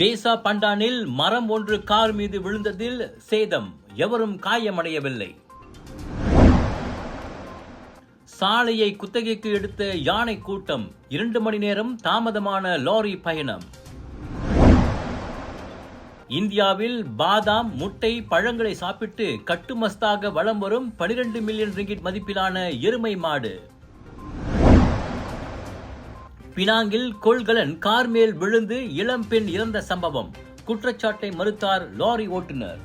DESA பண்டானில் மரம் ஒன்று car மீது விழுந்ததில் சேதம். எவரும் காயமடையவில்லை. சாலையை குத்தகைக்கு எடுத்த யானை கூட்டம் இரண்டு மணி நேரம் தாமதமான லாரி பயணம். இந்தியாவில் பாதாம் முட்டை பழங்களை சாப்பிட்டு கட்டுமஸ்தாக வலம் வரும் 12 மில்லியன் ரிங்கிட் மதிப்பிலான எருமை மாடு. பினாங்கில் கொள்கலன் கார் மேல் விழுந்து இளம்பெண் இறந்த சம்பவம். குற்றச்சாட்டை மறுத்தார் லாரி ஓட்டுநர்.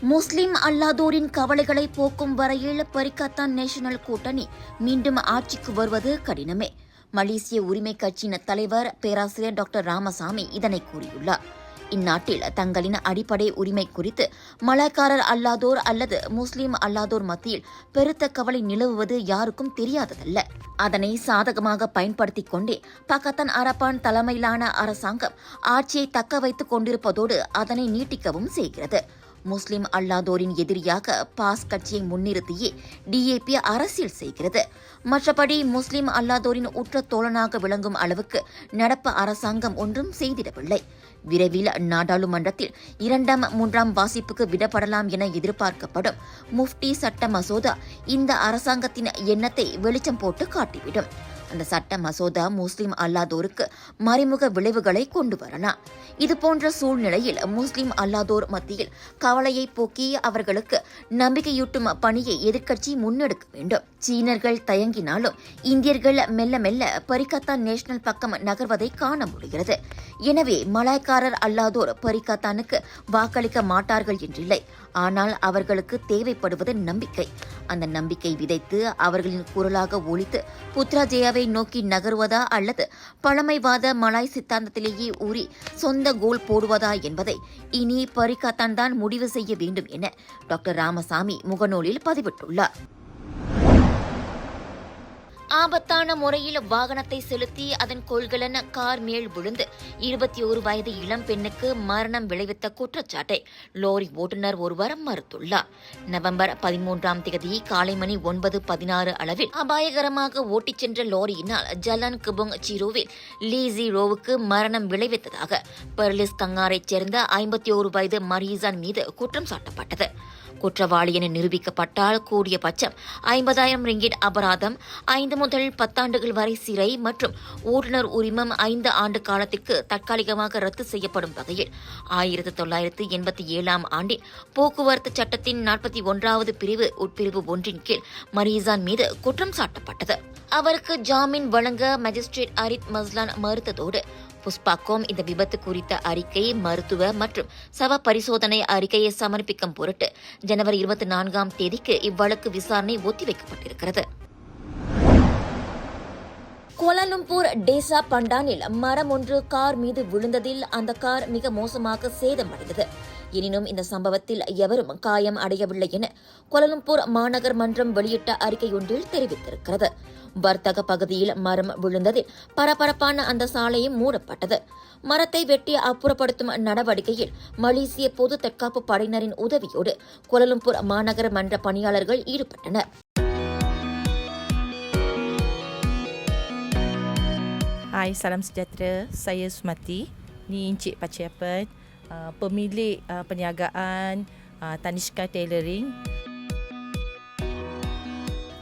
முஸ்லிம் அல்லாதோரின் கவலைகளை போக்கும் வரையில் பரிகத்தான் நேஷனல் கூட்டணி மீண்டும் ஆட்சிக்கு வருவது கடினமே. மலேசிய உரிமை கட்சியின் தலைவர் பேராசிரியர் டாக்டர் ராமசாமி இதனை கூறியுள்ளார். இந்நாட்டில் தங்களின் அடிப்படை உரிமை குறித்து மலாய்க்காரர் அல்லாதோர் அல்லது முஸ்லீம் அல்லாதோர் மத்தியில் பெருத்த கவலை நிலவுவது யாருக்கும் தெரியாததல்ல. அதனை சாதகமாக பயன்படுத்திக் கொண்டே பக்கத்தன் அரப்பான் தலைமையிலான அரசாங்கம் ஆட்சியை தக்க வைத்துக் கொண்டிருப்பதோடு அதனை நீட்டிக்கவும் செய்கிறது. முஸ்லிம் அல்லாதோரின் எதிரியாக பாஸ் கட்சியை முன்னிறுத்தியே டிஏபி அரசியல் செய்கிறது. மற்றபடி முஸ்லிம் அல்லாதோரின் உற்ற தோழனாக விளங்கும் அளவுக்கு நடப்பு அரசாங்கம் ஒன்றும் செய்திடவில்லை. விரைவில் நாடாளுமன்றத்தில் இரண்டாம் மூன்றாம் வாசிப்புக்கு விடப்படலாம் என எதிர்பார்க்கப்படும் முஃப்டி சட்ட மசோதா இந்த அரசாங்கத்தின் எண்ணத்தை வெளிச்சம் போட்டு காட்டிவிடும். அந்த சட்ட மசோதா முஸ்லிம் அல்லாதோருக்கு மறைமுக விளைவுகளை கொண்டு வரலாம். இதுபோன்ற சூழ்நிலையில் முஸ்லிம் அல்லாதோர் மத்தியில் கவலையை போக்கி அவர்களுக்கு நம்பிக்கையூட்டும் பணியை எதிர்க்கட்சி முன்னெடுக்க வேண்டும். சீனர்கள் தயங்கினாலும் இந்தியர்கள் மெல்ல மெல்ல பரிகத்தான் நேஷனல் பக்கம் நகர்வதை காண முடிகிறது. எனவே மலாய்க்காரர் அல்லாதோர் பரிகத்தானுக்கு வாக்களிக்க மாட்டார்கள் என்றில்லை. ஆனால் அவர்களுக்கு தேவைப்படுவது நம்பிக்கை. அந்த நம்பிக்கை விதைத்து அவர்களின் குரலாக ஒழித்து புத்ராஜயாவை நோக்கி நகருவதா அல்லது பழமைவாத மலாய் சித்தாந்தத்திலேயே ஊறி சொந்த கோல் போடுவதா என்பதை இனி பரிகாத்தான் தான் முடிவு செய்ய வேண்டும் என டாக்டர் ராமசாமி முகநூலில் பதிவிட்டுள்ளார். ஆபத்தான முறையில் வாகனத்தை செலுத்தி அதன் கொள்கலன் கார் மேல் விழுந்து இருபத்தி ஒரு வயது இளம் பெண்ணுக்கு மரணம் விளைவித்த குற்றச்சாட்டை லோரி ஓட்டுநர் ஒருவர் மறுத்துள்ளார். நவம்பர் பதிமூன்றாம் தேதி காலை மணி ஒன்பது பதினாறு அளவில் அபாயகரமாக ஓட்டிச் சென்ற லோரியினால் ஜலன் குபுங் சிரோவில் லீசி ரோவுக்கு மரணம் விளைவித்ததாக பெர்லிஸ் கங்காரைச் சேர்ந்த ஐம்பத்தி ஒரு வயது மரீசான் மீது குற்றம் சாட்டப்பட்டது. குற்றவாளி என நிரூபிக்கப்பட்டால் கூடிய பட்சம் ஐம்பதாயிரம் ரிங்கிட் அபராதம் ஐந்து முதல் பத்தாண்டுகள் வரை சிறை மற்றும் ஓட்டுநர் உரிமம் ஐந்து ஆண்டு காலத்திற்கு தற்காலிகமாக ரத்து செய்யப்படும் வகையில் ஆயிரத்து தொள்ளாயிரத்து எண்பத்தி ஏழாம் ஆண்டில் போக்குவரத்து சட்டத்தின் நாற்பத்தி ஒன்றாவது பிரிவு உட்பிரிவு ஒன்றின் கீழ் மரீசான் மீது குற்றம் சாட்டப்பட்டது. அவருக்கு ஜாமீன் வழங்க மஜிஸ்ட்ரேட் அரித் மஸ்லான் மறுத்ததோடு புஷ்பாக்கோம் இந்த விபத்து குறித்த அறிக்கை மருத்துவ மற்றும் சவ பரிசோதனை அறிக்கையை சமர்ப்பிக்கும் பொருட்டு ஜனவரி இருபத்தி நான்காம் தேதிக்கு இவ்வழக்கு விசாரணை ஒத்திவைக்கப்பட்டிருக்கிறது. கோலாலம்பூர் டேசா பண்டானில் மரம் ஒன்று கார் மீது விழுந்ததில் அந்த கார் மிக மோசமாக சேதமடைந்தது. எனினும் இந்த சம்பவத்தில் எவரும் காயம் அடையவில்லை என கோலாலம்பூர் மாநகர் மன்றம் வெளியிட்ட அறிக்கை ஒன்றில் தெரிவித்திருக்கிறது. வர்த்தக பகுதியில் மரம் விழுந்ததில் பரபரப்பான அந்த சாலையும் மூடப்பட்டது மரத்தை வெட்டி அப்புறப்படுத்தும் நடவடிக்கையில் மலேசிய பொது தற்காப்பு படையினரின் உதவியோடு கோலாலம்பூர் மாநகர மன்ற பணியாளர்கள் ஈடுபட்டனர் Hai, salam sejahtera. Saya Sumati. Ni Encik Paciapan, uh, ah, pemilik uh, perniagaan uh, Tanishka Tailoring.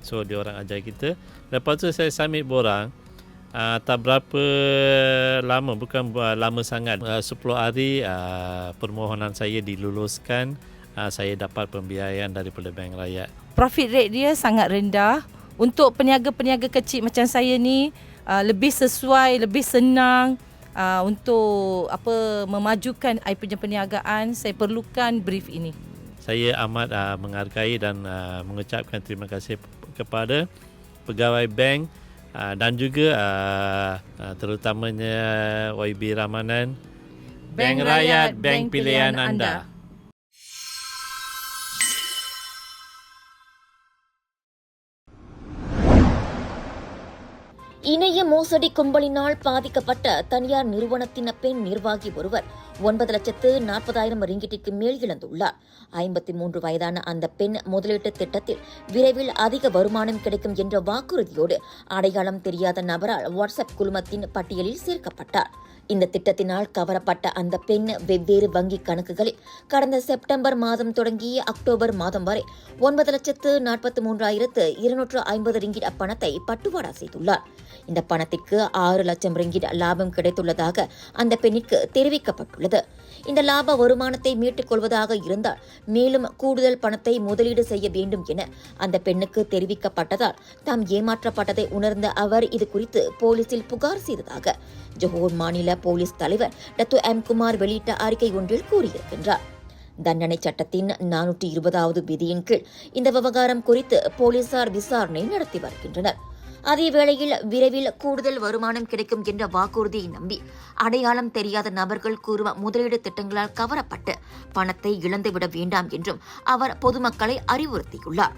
So dia orang ajar kita. Lepas tu saya submit borang. Uh, tak berapa lama, bukan uh, lama sangat. Uh, 10 hari uh, permohonan saya diluluskan. Uh, saya dapat pembiayaan daripada Bank Rakyat. Profit rate dia sangat rendah. Untuk peniaga-peniaga kecil macam saya ni, uh, lebih sesuai, lebih senang uh, untuk apa memajukan I punya perniagaan. Saya perlukan brief ini. Saya amat uh, menghargai dan uh, mengucapkan terima kasih kepada pegawai bank uh, dan juga uh, uh, terutamanya YB Ramanan Bank Rakyat Bank Pilihan Anda. இணைய மோசடி கும்பலினால் பாதிக்கப்பட்ட தனியார் நிறுவனத்தின் பெண் நிர்வாகி ஒருவர் ஒன்பது லட்சத்து நாற்பதாயிரம் ரிங்கிட்டிற்கு மேல் இழந்துள்ளார். ஐம்பத்தி மூன்று வயதான அந்த பெண் முதலீட்டு திட்டத்தில் விரைவில் அதிக வருமானம் கிடைக்கும் என்ற வாக்குறுதியோடு அடையாளம் தெரியாத நபரால் வாட்ஸ்அப் குழுமத்தின் பட்டியலில் சேர்க்கப்பட்டார். இந்த திட்டத்தினால் கவரப்பட்ட அந்த பெண் வெவ்வேறு வங்கி கணக்குகளில் கடந்த செப்டம்பர் மாதம் தொடங்கி அக்டோபர் மாதம் வரை ஒன்பது லட்சத்து நாற்பத்தி மூன்றாயிரத்து இருநூற்று ஐம்பது ரிங்கிட் அப்பணத்தை பட்டுவாடா செய்துள்ளார். இந்த பணத்திற்கு ஆறு லட்சம் ரிங்கிட் லாபம் கிடைத்துள்ளதாக அந்த பெண்ணிற்கு தெரிவிக்கப்பட்டுள்ளது. இந்த லாப வருமானத்தை மீட்டுக் கொள்வதாக இருந்தால் மேலும் கூடுதல் பணத்தை முதலீடு செய்ய வேண்டும் என அந்த பெண்ணுக்கு தெரிவிக்கப்பட்டதால் தாம் ஏமாற்றப்பட்டதை உணர்ந்த அவர் இது குறித்து போலீசில் புகார் செய்ததாக ஜோஹர் மாநில போலீஸ் தலைவர் டத்து எம் குமார் வெளியிட்ட அறிக்கை ஒன்றில் கூறியிருக்கின்றார். தண்டனை சட்டத்தின் நானூற்றி இருபதாவது விதியின் கீழ் இந்த விவகாரம் குறித்து போலீசார் விசாரணை நடத்தி வருகின்றனர். அதேவேளையில் விரைவில் கூடுதல் வருமானம் கிடைக்கும் என்ற வாக்குறுதியை நம்பி அடையாளம் தெரியாத நபர்கள் கூறும் முதலீடு திட்டங்களால் கவரப்பட்டு பணத்தை இழந்துவிட வேண்டாம் என்றும் அவர் பொதுமக்களை அறிவுறுத்தியுள்ளார்.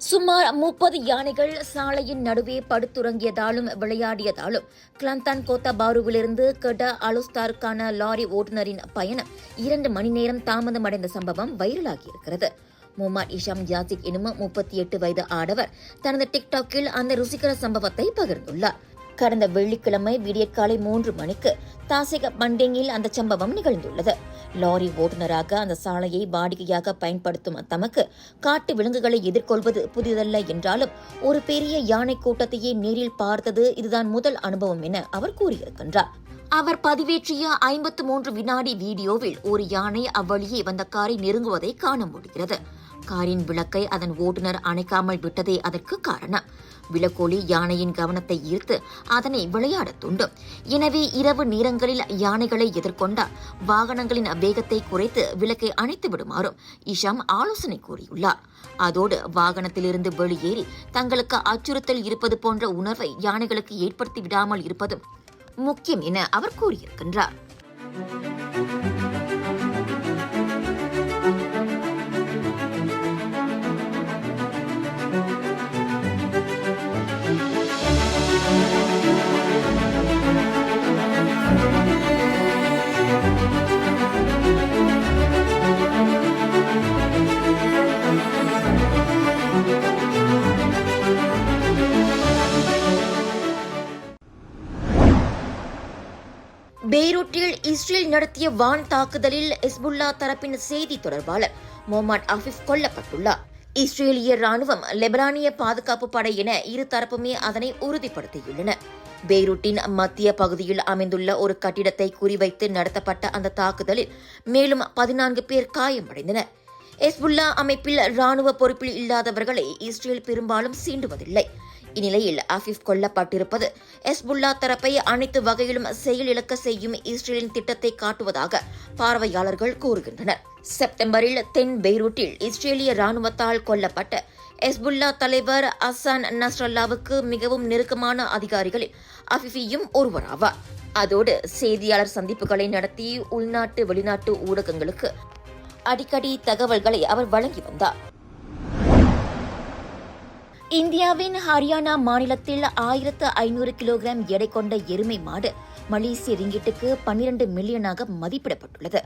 சுமார் முப்பது யானைகள் சாலையின் நடுவே படுத்துறங்கியதாலும் விளையாடியதாலும் கிளந்தான் கோத்தா பாருவிலிருந்து கெடா அலுஸ்தாருக்கான லாரி ஓட்டுநரின் பயணம் இரண்டு மணி நேரம் தாமதமடைந்த சம்பவம் வைரலாகியிருக்கிறது. முகமது இஷாம் யாசிக் எனும் முப்பத்தி எட்டு வயது ஆடவர். தனது டிக்டாக்கில் அந்த ருசிகர சம்பவத்தை பகிர்ந்துள்ளார். கடந்த வெள்ளிக்கிழமை விடியற்காலை மூன்று மணிக்கு தாசிக பண்டிங்கில் அந்த சம்பவம் நிகழ்ந்துள்ளது. லாரி ஓட்டுநராக அந்த சாலையை வாடிக்கையாக பயன்படுத்தும் தமக்கு காட்டு விலங்குகளை எதிர்கொள்வது புதிதல்ல என்றாலும் ஒரு பெரிய யானை கூட்டத்தையே நேரில் பார்த்தது இதுதான் முதல் அனுபவம் என அவர் கூறியிருக்கின்றார். அவர் பதிவேற்றிய ஐம்பத்து மூன்று வினாடி வீடியோவில் ஒரு யானை அவ்வழியே வந்த காரை நெருங்குவதை காண முடிகிறது. காரின் விளக்கை அதன் ஓட்டுநர் அணைக்காமல் விட்டதே அதற்கு காரணம். விளக்கோலி யானையின் கவனத்தை ஈர்த்து அதனை விளையாடத் தூண்டும் எனவே இரவு நேரங்களில் யானைகளை எதிர்கொண்டால் வாகனங்களின் வேகத்தை குறைத்து விளக்கை அணைத்து விடுமாறும் இஷாம் ஆலோசனை கூறியுள்ளார். அதோடு வாகனத்திலிருந்து வெளியேறி தங்களுக்கு அச்சுறுத்தல் இருப்பது போன்ற உணர்வை யானைகளுக்கு ஏற்படுத்தி விடாமல் இருப்பதும் முக்கியம் என அவர் கூறியிருக்கின்றார். இஸ்ரேல் நடத்திய வான் தாக்குதலில் ஹிஸ்புல்லா தரப்பின் செய்தி தொடர்பாளர் மொஹமட் ஆஃபிஃப் கொல்லப்பட்டுள்ளார். இஸ்ரேலிய ராணுவம் லெபனானிய பாதுகாப்பு படை என இரு தரப்புமே அதனை உறுதிப்படுத்தியுள்ளன பெய்ரூட்டின் மத்திய பகுதியில் அமைந்துள்ள ஒரு கட்டிடத்தை குறிவைத்து நடத்தப்பட்ட அந்த தாக்குதலில் மேலும் பதினான்கு பேர் காயமடைந்தனர். ஹெஸ்புல்லா அமைப்பில் ராணுவ பொறுப்பில் இல்லாதவர்களை இஸ்ரேல் பெரும்பாலும் சீண்டுவதில்லை. இந்நிலையில் அஃபிப் கொல்லப்பட்டிருப்பது எஸ்புல்லா தரப்பை அனைத்து வகையிலும் செயலிழக்க செய்யும் இஸ்ரேலின் திட்டத்தை காட்டுவதாக பார்வையாளர்கள் கூறுகின்றனர். செப்டம்பரில் தென் பெய்ரூட்டில் இஸ்ரேலிய ராணுவத்தால் கொல்லப்பட்ட எஸ்புல்லா தலைவர் அசான் நஸ்ரல்லாவுக்கு மிகவும் நெருக்கமான அதிகாரிகளில் அஃபிஃபியும் ஒருவராவார். அதோடு செய்தியாளர் சந்திப்புகளை நடத்தி உள்நாட்டு வெளிநாட்டு ஊடகங்களுக்கு அடிக்கடி தகவல்களை அவர் வழங்கி வந்தார். இந்தியாவின் ஹரியானா மாநிலத்தில் ஆயிரத்து ஐநூறு கிலோகிராம் எடை கொண்ட எருமை மாடு மலேசிய ரிங்கிட்டுக்கு பன்னிரண்டு மில்லியனாக மதிப்பிடப்பட்டுள்ளது.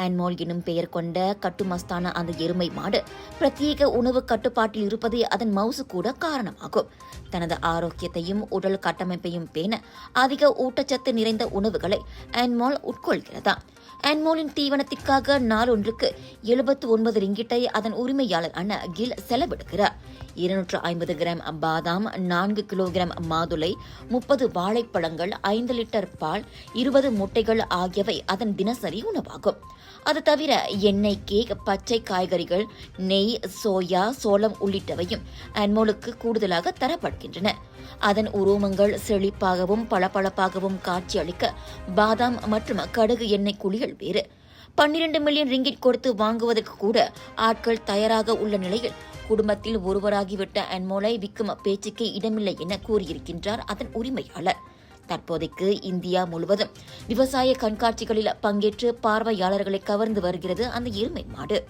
அன்மோல் எனும் பெயர் கொண்ட கட்டுமஸ்தான அந்த எருமை மாடு பிரத்யேக உணவு கட்டுப்பாட்டில் இருப்பதே அதன் மவுசு கூட காரணமாகும். தனது ஆரோக்கியத்தையும் உடல் கட்டமைப்பையும் பேண அதிக ஊட்டச்சத்து நிறைந்த உணவுகளை அன்மோல் உட்கொள்கிறதா? அன்மோலின் தீவனத்திற்காக நாளொன்றுக்கு எழுபத்து ஒன்பது ரிங்கிட்டை அதன் உரிமையாளர் அண்ணா கில் செலவிடுகிறார். இருநூற்று ஐம்பது கிராம் பாதாம் நான்கு கிலோகிராம் மாதுளை முப்பது வாழைப்பழங்கள் ஐந்து லிட்டர் பால் இருபது முட்டைகள் ஆகியவை அதன் தினசரி உணவாகும். அது தவிர எண்ணெய் கேக் பச்சை காய்கறிகள் நெய் சோயா சோளம் உள்ளிட்டவையும் அன்மோலுக்கு கூடுதலாக தரப்படுகின்றன. அதன் உரோமங்கள் செழிப்பாகவும் பளபளப்பாகவும் காட்சியளிக்க பாதாம் மற்றும் கடுகு எண்ணெய் குழிகள் வேறு. பன்னிரண்டு மில்லியன் ரிங்கிட் கொடுத்து வாங்குவதற்கு கூட ஆட்கள் தயாராக உள்ள நிலையில் குடும்பத்தில் ஒருவராகிவிட்ட அன்மோலை விற்கும் பேச்சுக்கே இடமில்லை என கூறியிருக்கின்றார் அதன் உரிமையாளர். தற்போதைக்கு இந்தியா முழுவதும் விவசாய கண்காட்சிகளில் பங்கேற்று பார்வையாளர்களை கவர்ந்து வருகிறது அந்த எருமை மாடு.